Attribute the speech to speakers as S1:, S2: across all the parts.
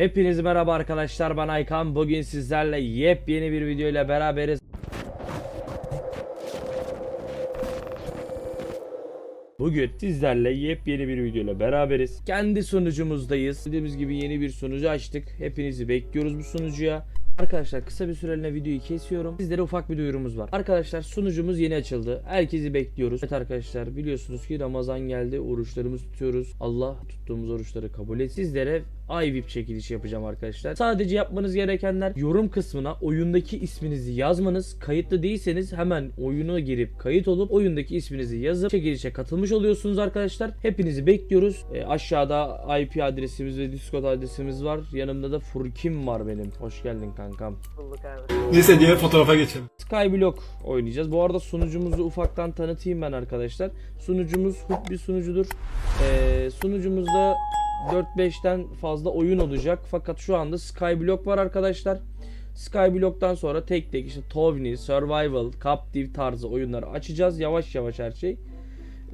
S1: Hepinize merhaba arkadaşlar ben Aykan bugün sizlerle yepyeni bir video ile beraberiz Bugün sizlerle yepyeni bir video ile beraberiz Kendi sunucumuzdayız Dediğimiz gibi yeni bir sunucu açtık Hepinizi bekliyoruz bu sunucuya Arkadaşlar kısa bir süreliğine videoyu kesiyorum. Sizlere ufak bir duyurumuz var. Arkadaşlar sunucumuz yeni açıldı. Herkesi bekliyoruz. Evet arkadaşlar biliyorsunuz ki Ramazan geldi. Oruçlarımızı tutuyoruz. Allah tuttuğumuz oruçları kabul et. Sizlere iVip çekilişi yapacağım arkadaşlar. Sadece yapmanız gerekenler yorum kısmına oyundaki isminizi yazmanız. Kayıtlı değilseniz hemen oyuna girip kayıt olup oyundaki isminizi yazıp çekilişe katılmış oluyorsunuz arkadaşlar. Hepinizi bekliyoruz. E, aşağıda IP adresimiz ve Discord adresimiz var. Yanımda da Furkim var benim. Hoş geldin kankam.
S2: Bulduk abi.
S3: Neyse diğer fotoğrafa geçelim.
S1: Skyblock oynayacağız. Bu arada sunucumuzu ufaktan tanıtayım ben arkadaşlar. Sunucumuz hub bir sunucudur. Ee, sunucumuzda 4-5'ten fazla oyun olacak. Fakat şu anda Skyblock var arkadaşlar. Skyblock'tan sonra tek tek işte Tovni, Survival, Captive tarzı oyunları açacağız. Yavaş yavaş her şey.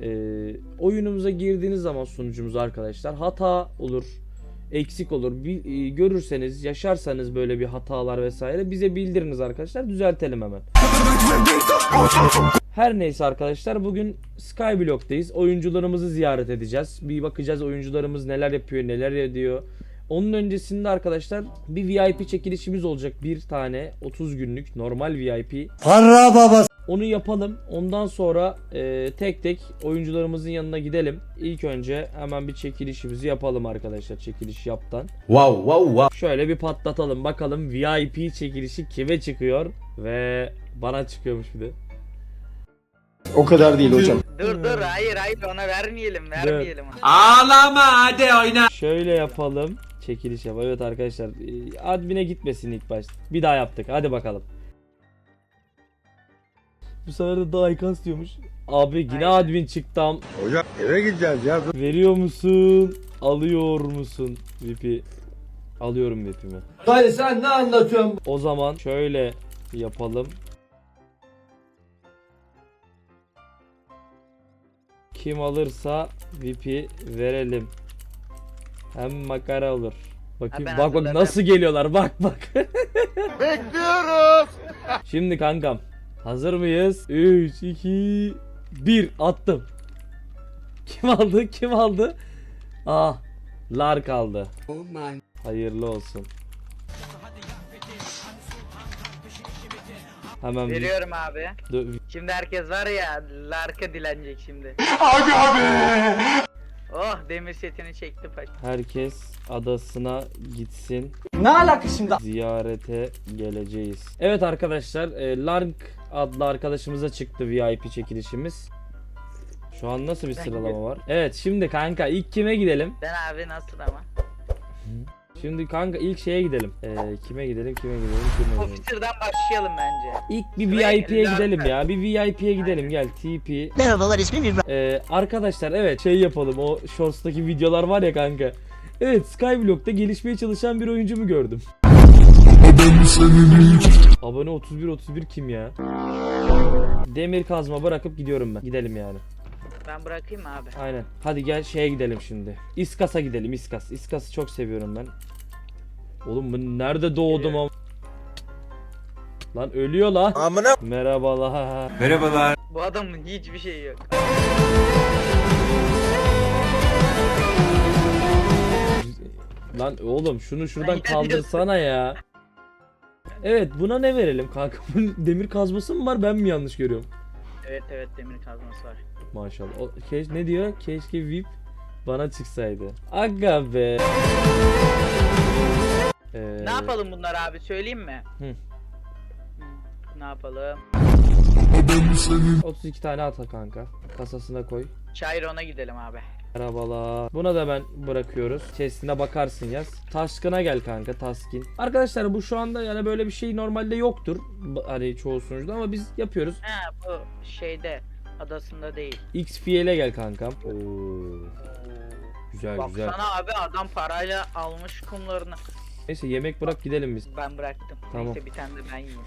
S1: Ee, oyunumuza girdiğiniz zaman sunucumuza arkadaşlar hata olur, eksik olur. Bir, e, görürseniz, yaşarsanız böyle bir hatalar vesaire bize bildiriniz arkadaşlar. Düzeltelim hemen. Her neyse arkadaşlar bugün Skyblock'tayız. Oyuncularımızı ziyaret edeceğiz. Bir bakacağız oyuncularımız neler yapıyor, neler ediyor. Onun öncesinde arkadaşlar bir VIP çekilişimiz olacak. Bir tane 30 günlük normal VIP.
S3: Para babası.
S1: Onu yapalım. Ondan sonra e, tek tek oyuncularımızın yanına gidelim. İlk önce hemen bir çekilişimizi yapalım arkadaşlar. Çekiliş yaptan.
S3: Wow wow wow.
S1: Şöyle bir patlatalım. Bakalım VIP çekilişi kime çıkıyor ve bana çıkıyormuş bir de.
S4: O kadar değil hocam.
S2: Dur dur hayır hayır ona vermeyelim vermeyelim.
S3: Ağlama hadi oyna.
S1: Şöyle yapalım. Çekiliş yap. Evet arkadaşlar. e, Admin'e gitmesin ilk başta. Bir daha yaptık. Hadi bakalım. Bu sefer de daha ikas diyormuş. Abi yine
S2: Aynen.
S1: admin çıktım.
S4: Hocam eve gideceğiz ya.
S1: Veriyor musun? Alıyor musun? VP. Alıyorum VP'mi.
S3: Dayı sen ne anlatıyorsun?
S1: O zaman şöyle yapalım. Kim alırsa VP verelim. Hem makara olur. Bakayım
S2: Ha, ben
S1: bak bak
S2: hazırladım.
S1: nasıl geliyorlar bak bak. Bekliyoruz. Şimdi kankam hazır mıyız? 3 2 1 attım. Kim aldı? Kim aldı? Ah, Lar kaldı. Hayırlı olsun. Hemen bir
S2: Veriyorum abi.
S1: Dö-
S2: Şimdi herkes var ya larka dilenecek şimdi. Abi abi. Oh demir setini çekti paç.
S1: herkes adasına gitsin.
S3: Ne alaka şimdi?
S1: Ziyarete geleceğiz. Evet arkadaşlar, e, Lark adlı arkadaşımıza çıktı VIP çekilişimiz. Şu an nasıl bir sıralama var? Evet şimdi kanka ilk kime gidelim?
S2: Ben abi nasıl ama?
S1: Şimdi kanka ilk şeye gidelim. E, kime gidelim? Kime gidelim? Kime gidelim?
S2: Officer'dan başlayalım bence.
S1: İlk bir
S2: Şuraya
S1: VIP'ye gidelim ya. Bir VIP'ye gidelim gel. TP.
S5: Merhabalar ismim İbrahim.
S1: Ee, arkadaşlar evet şey yapalım o shorts'taki videolar var ya kanka. Evet Skyblock'ta gelişmeye çalışan bir oyuncumu gördüm. Abone 31 31 kim ya? Demir kazma bırakıp gidiyorum ben. Gidelim yani.
S2: Ben bırakayım mı abi?
S1: Aynen. Hadi gel şeye gidelim şimdi. İskas'a gidelim İskas. İskas'ı çok seviyorum ben. Oğlum ben nerede doğdum am? Lan ölüyor lan.
S4: Amına.
S1: Merhabalar.
S3: Merhabalar.
S2: Bu adamın hiçbir şeyi yok.
S1: Lan oğlum şunu şuradan kaldırsana ya. Evet buna ne verelim kanka? Bunun demir kazması mı var ben mi yanlış görüyorum?
S2: Evet evet demir kazması var.
S1: Maşallah. O, keş, ne diyor? Keşke VIP bana çıksaydı. Aga be. Ee,
S2: Ne yapalım bunlar abi söyleyeyim mi?
S1: Hı.
S2: Hı, Ne yapalım?
S1: 32 tane ata kanka. Kasasına koy.
S2: Chiron'a gidelim abi.
S1: Merhabalar. Buna da ben bırakıyoruz. Chest'ine bakarsın yaz. Taskın'a gel kanka Taskin. Arkadaşlar bu şu anda yani böyle bir şey normalde yoktur. Hani çoğu sunucuda ama biz yapıyoruz.
S2: Ha bu şeyde adasında değil.
S1: XPL'e gel kankam. Oo. Güzel güzel.
S2: Baksana abi adam parayla almış kumlarını.
S1: Neyse yemek bırak gidelim biz.
S2: Ben bıraktım.
S1: Tamam.
S2: Neyse bir tane de ben yiyeyim.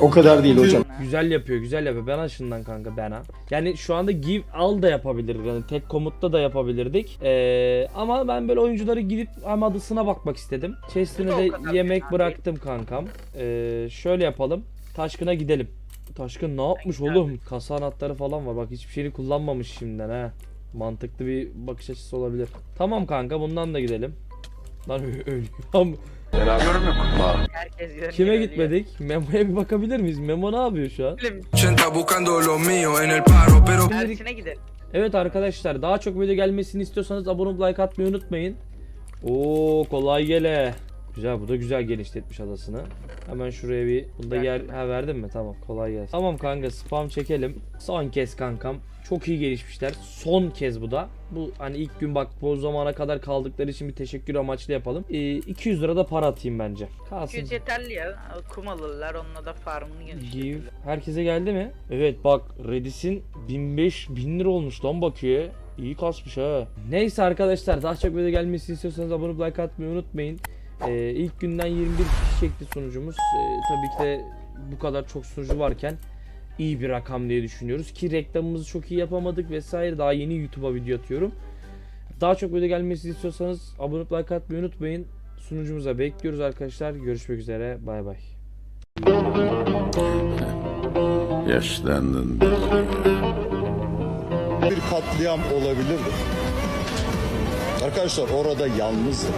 S4: O kadar değil hocam.
S1: Güzel yapıyor, güzel yapıyor. Ben aşından kanka bana. Yani şu anda give al da yapabilirdik. Yani tek komutta da yapabilirdik. Ee, ama ben böyle oyuncuları gidip hem adısına bakmak istedim. Chest'ine de yemek bıraktım kankam. Ee, şöyle yapalım. Taşkın'a gidelim. Taşkın ne yapmış oğlum? Kasa anahtarı falan var. Bak hiçbir şeyini kullanmamış şimdiden ha. Mantıklı bir bakış açısı olabilir. Tamam kanka bundan da gidelim. Lan ö- ölüyorum.
S2: Herkes yönlü
S1: Kime gitmedik? Memo'ya bir bakabilir miyiz? Memo ne yapıyor şu an?
S2: Gidelim.
S5: 80 buscando lo mío en el paro, pero
S2: Ersin'e gidelim.
S1: Evet arkadaşlar daha çok video gelmesini istiyorsanız abone olup like atmayı unutmayın. Oo kolay gele. Güzel bu da güzel genişletmiş adasını. Hemen şuraya bir bunu da yer ha verdin mi? Tamam kolay gelsin. Tamam kanka spam çekelim. Son kez kankam. Çok iyi gelişmişler. Son kez bu da. Bu hani ilk gün bak bu zamana kadar kaldıkları için bir teşekkür amaçlı yapalım. Ee, 200 lira da para atayım bence. Kalsın.
S2: 200 yeterli ya. Kum alırlar onunla da farmını genişletirler.
S1: Herkese geldi mi? Evet bak Redis'in 1005 1000 lira olmuş lan bakıyor. İyi kasmış ha. Neyse arkadaşlar daha çok video gelmesini istiyorsanız abone olup like atmayı unutmayın. Ee, ilk günden 21 kişi çekti sunucumuz. Ee, tabii ki de bu kadar çok sunucu varken iyi bir rakam diye düşünüyoruz ki reklamımızı çok iyi yapamadık vesaire daha yeni YouTube'a video atıyorum. Daha çok video gelmesini istiyorsanız abone olup like atmayı unutmayın. Sunucumuza bekliyoruz arkadaşlar. Görüşmek üzere. Bay bay.
S6: Yaşlandın.
S4: Bir katliam olabilirdi. Arkadaşlar orada yalnızdım.